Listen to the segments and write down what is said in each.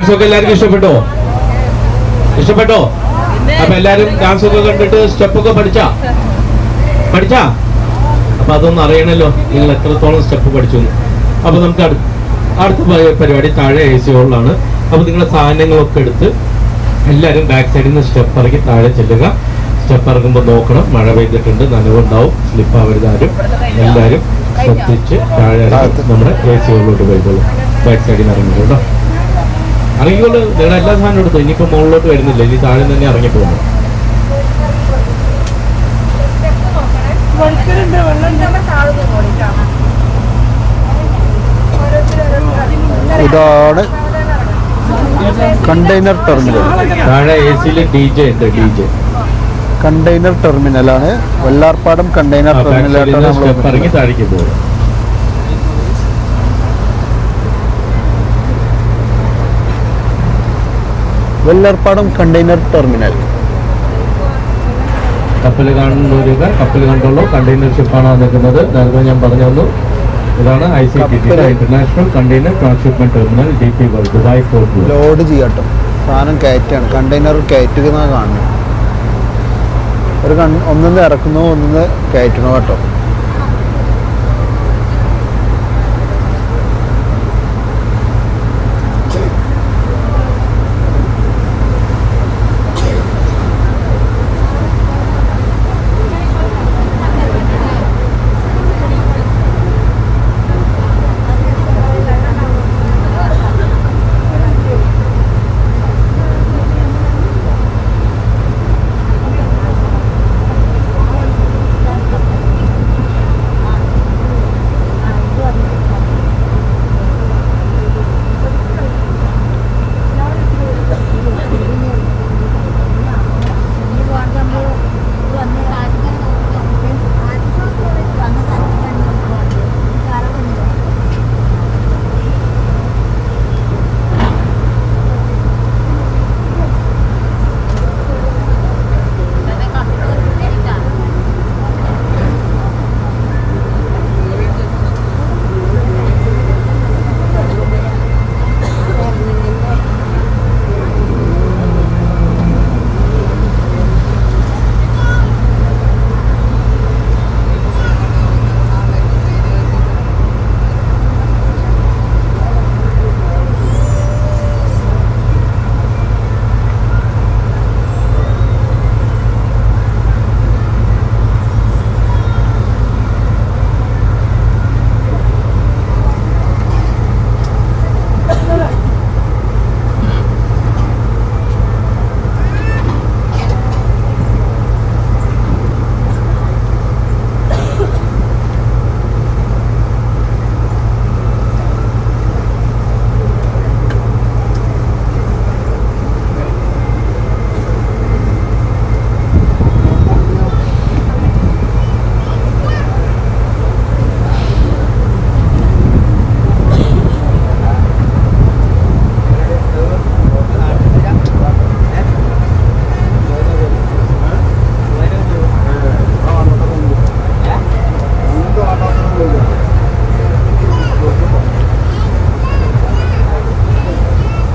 ഡാൻസൊക്കെ എല്ലാവർക്കും ഇഷ്ടപ്പെട്ടോ? ഇഷ്ടപ്പെട്ടോ? അപ്പൊ എല്ലാരും ഡാൻസ് ഒക്കെ കണ്ടിട്ട് സ്റ്റെപ്പൊക്കെ പഠിച്ചാ? പഠിച്ചാ? അപ്പൊ അതൊന്നും അറിയണല്ലോ നിങ്ങൾ എത്രത്തോളം സ്റ്റെപ്പ് പഠിച്ചു അപ്പൊ നമുക്ക് അടുത്ത പരിപാടി താഴെ എ സി ഹോളിലാണ് അപ്പൊ നിങ്ങളുടെ സാധനങ്ങളൊക്കെ എടുത്ത് എല്ലാവരും ബാക്ക് സൈഡിൽ നിന്ന് സ്റ്റെപ്പ് ഇറങ്ങി താഴെ ചെല്ലുക. സ്റ്റെപ്പ് ഇറങ്ങുമ്പോൾ നോക്കണം. മഴ പെയ്തിട്ടുണ്ട്. നനവുണ്ടാവും. സ്ലിപ്പ് ആവരുത് ആരും. എല്ലാവരും ശ്രദ്ധിച്ച് താഴെ നമ്മുടെ എ സി ഉള്ളിലോട്ട് പോയിക്കോളൂ. ബാക്ക് സൈഡിൽ നിന്ന് ഇറങ്ങിക്കോട്ടോ ഇറങ്ങിക്കോളൂ. നിങ്ങളുടെ എല്ലാ സാധനവും എടുത്തു? ഇനിയിപ്പോൾ മുകളിലോട്ട് വരുന്നില്ല. ഇനി താഴെ തന്നെ ഇറങ്ങി പോകണം. ഇതാണ് കണ്ടെയ്നർ ടെർമിനൽ. താഴെ എ സിയിൽ ഡി ജെ ഉണ്ട് ഡി ജെ. കണ്ടെയ്നർ ടെർമിനലാണ്. വെള്ളാർപ്പാടം കണ്ടെയ്നർ ടെർമിനലായിട്ടാണ് നമ്മൾ ഇറങ്ങി താഴേക്ക് പോകും വെള്ളാർപ്പാടം കണ്ടെയ്നർ ടെർമിനൽ. കപ്പൽ കാണുന്നവരൊക്കെ കപ്പൽ കണ്ടുള്ളൂ. കണ്ടെയ്നർ ഷിപ്പാണ് നിൽക്കുന്നത് നേരത്തെ ഞാൻ പറഞ്ഞു തന്നു. ഇതാണ് I C T. International container transhipment terminal D P world Dubai port load ചെയ്യാട്ടോ. സാധനം കയറ്റാണ്. കണ്ടെയ്നർ കയറ്റുന്ന കാണുന്നത് ഒരു കൺ ഒന്നിന്ന് ഇറക്കുന്നു ഒന്നിന്ന് കയറ്റണോ കേട്ടോ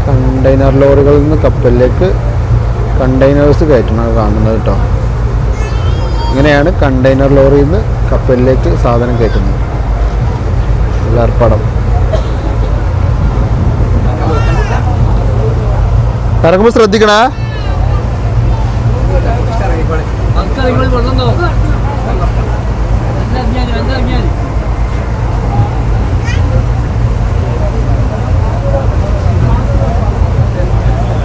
കണ്ടെയ്നർ ലോറികളിൽ നിന്ന് കപ്പലിലേക്ക് കണ്ടെയ്നേഴ്സ് കയറ്റണം കാണുന്നത് കേട്ടോ. ഇങ്ങനെയാണ് കണ്ടെയ്നർ ലോറിയിൽ നിന്ന് കപ്പലിലേക്ക് സാധനം കയറ്റുന്നത്. ഏർപ്പാടം. ഇറങ്ങുമ്പോൾ ശ്രദ്ധിക്കണേ.